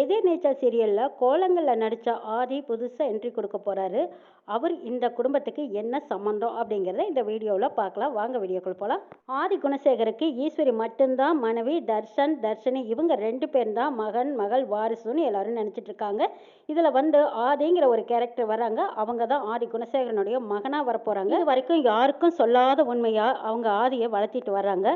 எதிர்நீச்சல் சீரியலில் கோலங்களில் நடித்த ஆதி புதுசாக என்ட்ரி கொடுக்க போகிறாரு அவர் இந்த குடும்பத்துக்கு என்ன சம்மந்தம் அப்படிங்கிறத இந்த வீடியோவில் பார்க்கலாம். வாங்க வீடியோக்குள் போகலாம் ஆதி குணசேகருக்கு ஈஸ்வரி மட்டும்தான் மனைவி தர்ஷன் தர்ஷினி இவங்க ரெண்டு பேர் தான் மகன் மகள் வாரிசுன்னு எல்லாரும் நினச்சிட்டு இருக்காங்க. இதில் வந்து ஆதிங்கிற ஒரு கேரக்டர் வராங்க. அவங்க தான் ஆதி குணசேகரனுடைய மகனாக வரப்போகிறாங்க இது வரைக்கும் யாருக்கும் சொல்லாத உண்மையாக அவங்க ஆதியை வளர்த்திட்டு வர்றாங்க.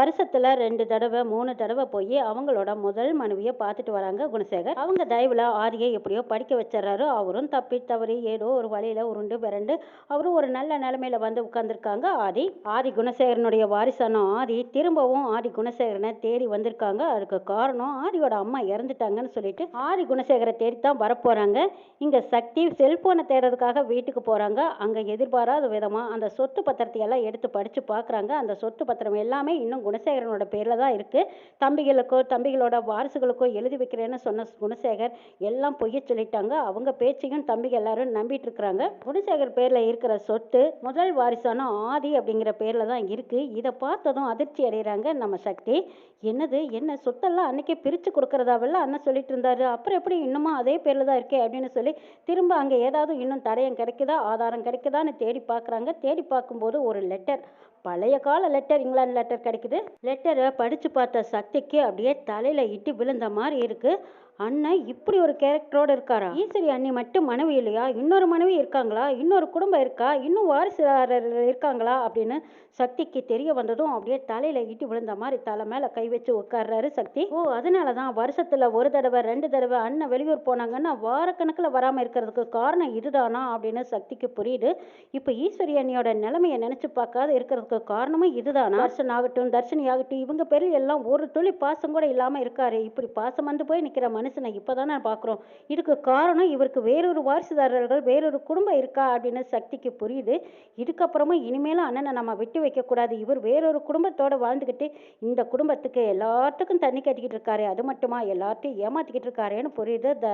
வருஷத்தில் ரெண்டு தடவை மூணு தடவை போய் அவங்களோட முதல் மனைவியை பார்த்துட்டு வராங்க குணசேகர். அவங்க தயவில் ஆரியை எப்படியோ படிக்க வச்சிடறாரு அவரும் தப்பி தவறி ஏதோ ஒரு வழியில் உருண்டு விரண்டு அவரும் ஒரு நல்ல நிலைமையில வந்து உட்காந்துருக்காங்க ஆதி ஆதி குணசேகரனுடைய வாரிசான ஆதி திரும்பவும் ஆதி குணசேகரனை தேடி வந்திருக்காங்க. அதுக்கு காரணம் ஆதியோட அம்மா இறந்துட்டாங்கன்னு சொல்லிட்டு ஆதி குணசேகரை தேடி தான் வரப்போகிறாங்க இங்கே சக்தி செல்போனை தேடுறதுக்காக வீட்டுக்கு போகிறாங்க அங்கே எதிர்பாராத விதமாக அந்த சொத்து பத்திரத்தை எல்லாம் எடுத்து படித்து பார்க்குறாங்க அந்த சொத்து பத்திரம் எல்லாமே இன்னும் குணசேகரனோட பேரில் தான் இருக்குது தம்பிகளுக்கோ தம்பிகளோட வாரிசுகளுக்கோ எழுதி வைக்கிறேன்னு சொன்ன குணசேகர் எல்லாம் பொய்ய சொல்லிட்டாங்க. அவங்க பேச்சையும் தம்பிக்கு எல்லாரும் நம்பிட்டு இருக்கிறாங்க. குணசேகர் பேரில் இருக்கிற சொத்து முதல் வாரிசான ஆதி அப்படிங்கிற பேரில் தான் இருக்குது இதை பார்த்ததும் அதிர்ச்சி அடைகிறாங்க நம்ம சக்தி. என்னது? என்ன சொத்தெல்லாம் அன்னைக்கே பிரித்து கொடுக்குறதாவெல்லாம் அண்ணன் சொல்லிட்டு இருந்தாரு. அப்புறம் எப்படி இன்னமும் அதே பேரில் தான் இருக்கே அப்படின்னு சொல்லி திரும்ப அங்கே ஏதாவது இன்னும் தடயம் கிடைக்குதா? ஆதாரம் கிடைக்குதான்னு தேடி பார்க்குறாங்க. தேடி பார்க்கும்போது ஒரு லெட்டர் பழைய கால லெட்டர் இங்கிலாந்து லெட்டர் கிடைக்குது. லெட்டரை படித்து பார்த்த சக்திக்கு அப்படியே தலையில் இட்டு விழுந்த மாதிரி இருக்குது அண்ணன் இப்படி ஒரு கேரக்டரோட இருக்காரா? ஈஸ்வரி அண்ணி மட்டும் மனைவி இல்லையா? இன்னொரு மனைவி இருக்காங்களா? இன்னொரு குடும்பம் இருக்கா? இன்னும் வாரிசுதாரர் இருக்காங்களா? அப்படின்னு சக்திக்கு தெரிய வந்ததும் அப்படியே தலையில இட்டி விழுந்த மாதிரி தலை மேல கை வச்சு உட்கார்றாரு சக்தி. ஓ அதனால தான் வருஷத்துல ஒரு தடவை ரெண்டு தடவை அண்ணன் வெளியூர் போனாங்கன்னா வாரக்கணக்கில் வராம இருக்கிறதுக்கு காரணம் இதுதானா அப்படின்னு சக்திக்கு புரியுது. இப்போ ஈஸ்வரி அண்ணியோட நிலைமையை நினைச்சு பார்க்காத இருக்கிறதுக்கு காரணமும் இதுதானா? தர்ஷன் ஆகட்டும் தர்ஷினி ஆகட்டும் இவங்க பேரில் எல்லாம் ஒரு துளி பாசம் கூட இல்லாம இருக்காரு. இப்படி பாசம் வந்து போய் நிக்கிற மனுஷனை இப்போதானே பார்க்குறோம். இதுக்கு காரணம் இவருக்கு வேறொரு வாரிசுதாரர்கள் வேறொரு குடும்பம் இருக்கா அப்படின்னு சக்திக்கு புரியுது. இதுக்கப்புறமும் இனிமேலும் அண்ணனை நம்ம விட்டு வைக்கக்கூடாது. இவர் வேறொரு குடும்பத்தோடு வாழ்ந்துக்கிட்டு இந்த குடும்பத்துக்கு எல்லாத்துக்கும் தண்ணி கட்டிக்கிட்டு இருக்காரு அது மட்டுமா? எல்லாத்தையும் ஏமாற்றிக்கிட்டு இருக்காருன்னு புரியுது த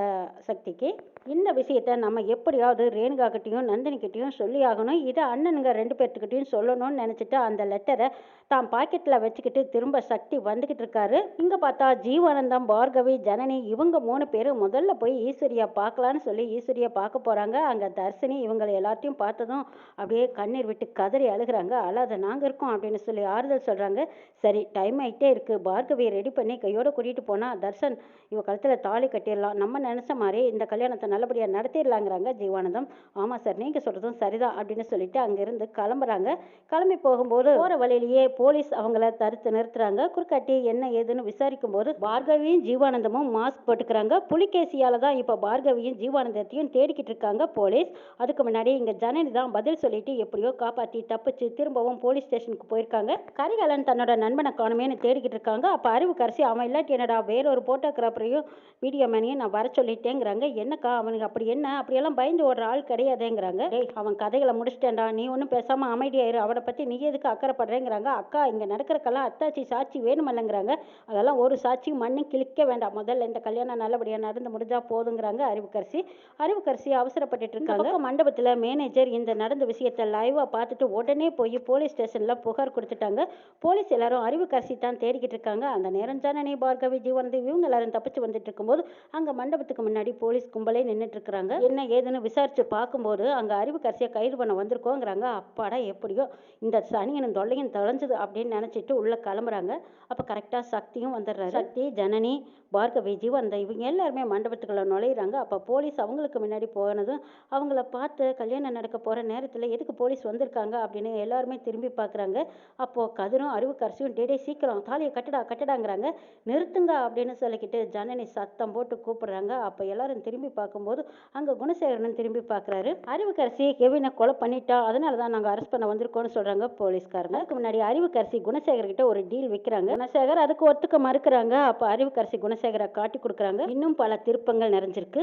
சக்திக்கு. இந்த விஷயத்த நம்ம எப்படியாவது ரேணுகாக்கிட்டையும் நந்தினிக்கிட்டையும் சொல்லி ஆகணும். இதை அண்ணனுங்க ரெண்டு பேர்த்துக்கிட்டையும் சொல்லணும்னு நினச்சிட்டு அந்த லெட்டரை தான் பாக்கெட்டில் வச்சுக்கிட்டு திரும்ப சக்தி வந்துக்கிட்டு இருக்காரு. இங்கே பார்த்தா ஜீவானந்தம் பார்கவி ஜனனி இவங்க மூணு பேரும் முதல்ல போய் ஈஸ்வரியா பார்க்கலான்னு சொல்லி ஈஸ்வரியா பார்க்க போகிறாங்க அங்கே தர்ஷினி இவங்களை எல்லாத்தையும் பார்த்ததும் அப்படியே கண்ணீர் விட்டு கதறி அழுகுறாங்க. அழாத நாங்கள் இருக்கோம் அப்படின்னு சொல்லி ஆறுதல் சொல்கிறாங்க சரி டைம் ஆகிட்டே இருக்குது பார்கவியை ரெடி பண்ணி கையோடு கூட்டிகிட்டு போனால் தர்ஷன் இவ கழுத்தில் தாலி கட்டிடலாம். நம்ம நினச்ச மாதிரி இந்த கல்யாணத்தை நல்லபடியாக நடத்திடலாங்கிறாங்க ஜீவானந்தம். ஆமாம் சார் நீங்கள் சொல்கிறதும் சரிதான் அப்படின்னு சொல்லிட்டு அங்கேருந்து கிளம்புறாங்க. கிளம்பி போகும்போது போகிற வழியிலேயே போலீஸ் அவங்கள தடுத்து நிறுத்துறாங்க. குறுக்காட்டி என்ன ஏதுன்னு விசாரிக்கும் போது பார்கவியும் ஜீவானந்தமும் மாஸ்க் போட்டுக்கிறாங்க. புலிகேசியால தான் இப்போ பார்கவியும் ஜீவானந்தத்தையும் தேடிக்கிட்டு இருக்காங்க போலீஸ். அதுக்கு முன்னாடி இங்கே ஜனனி தான் பதில் சொல்லிட்டு எப்படியோ காப்பாற்றி தப்பிச்சு திரும்பவும் போலீஸ் ஸ்டேஷனுக்கு போயிருக்காங்க. கரிகாலன் தன்னோட நண்பனை காணுமேனு தேடிக்கிட்டு இருக்காங்க. அப்போ அறிவு கரைசி அவன் இல்லாட்டி என்னடா வேறொரு ஃபோட்டோகிராஃபரையும் போட்டோகிராஃபரையும் வீடியோ மேனையும் நான் வர சொல்லிட்டேங்கிறாங்க. என்னக்கா அவனுக்கு அப்படி என்ன? அப்படியெல்லாம் பயந்து ஓடுற ஆள் கிடையாதேங்கிறாங்க. டேய் அவன் கதைகளை முடிச்சிட்டேன்டா. நீ ஒன்றும் பேசாமல் அமைதியாயிரு. அவனை பற்றி நீ எதுக்கு அக்கறைப்படுறேங்கிறாங்க. அக்கா இங்கே நடக்கிறக்கெல்லாம் அத்தாச்சி சாட்சி வேணுமல்லங்கிறாங்க. அதெல்லாம் ஒரு சாட்சியும் மண்ணும் கிழிக்க வேண்டாம். முதல்ல இந்த கல்யாணம் நல்லபடியாக நடந்து முடிஞ்சா போதுங்கிறாங்க அறிவுக்கரசி. அறிவுக்கரசி அவசரப்பட்டுட்டு இருக்காங்க. மண்டபத்தில் மேனேஜர் இந்த நடந்த விஷயத்தை லைவாக பார்த்துட்டு உடனே போய் போலீஸ் ஸ்டேஷனில் புகார் கொடுத்துட்டாங்க. போலீஸ் எல்லாரும் அறிவுக்கரசி தான் தேடிக்கிட்டு இருக்காங்க. அந்த நேரம் ஜனனி பார்கவி ஜீவனந்தி இவங்க எல்லாரும் தப்பிச்சு வந்துட்டு இருக்கும்போது அங்கே மண்டபத்துக்கு முன்னாடி போலீஸ் கும்பலே நின்றுட்டு இருக்கிறாங்க. என்ன ஏதுன்னு விசாரிச்சு பார்க்கும்போது அங்கே அறிவுக்கரசியை கைது பண்ண வந்திருக்கோங்கிறாங்க. அப்பாடா எப்படியோ இந்த சனியனும் தொல்லையும் தொலைஞ்சது அப்படின்னு நினச்சிட்டு உள்ளே கிளம்புறாங்க. அப்போ கரெக்டாக சக்தியும் வந்துடுறாரு. சக்தி ஜனனி பார்கவி ஜீவன் இவங்க எல்லாருமே மண்டபத்துக்குள்ள நுழையிறாங்க. அப்போ போலீஸ் அவங்களுக்கு முன்னாடி போனதும் அவங்கள பார்த்து கல்யாணம் நடக்க போகிற நேரத்தில் எதுக்கு போலீஸ் வந்திருக்காங்க அப்படின்னு எல்லாருமே திரும்பி பார்க்குறாங்க அப்போது கதிரும் அறிவுக்கரசியும் டேடே சீக்கிரம் தாலியை கட்டடா கட்டடாங்கிறாங்க. நிறுத்துங்க அப்படின்னு சொல்லிக்கிட்டு ஜனனி சத்தம் போட்டு கூப்பிடுறாங்க. அப்போ எல்லாரும் திரும்பி பார்க்கும்போது அங்கே குணசேகரனும் திரும்பி பார்க்குறாரு அறிவுக்கரசி கெவினை கொலை பண்ணிட்டா அதனால தான் நாங்கள் அரெஸ்ட் பண்ண வந்திருக்கோம்னு சொல்கிறாங்க போலீஸ்காரங்க. அதுக்கு முன்னாடி அறிவுக்கரசி குணசேகர்கிட்ட ஒரு டீல் விற்கிறாங்க குணசேகர் அதுக்கு ஒத்துக்க மறுக்கிறாங்க. அப்போ அறிவுக்கரசி குணசேகரை காட்டி கொடுக்குறாங்க இன்னும் பல திருப்பங்கள் நிறைஞ்சிருக்கு.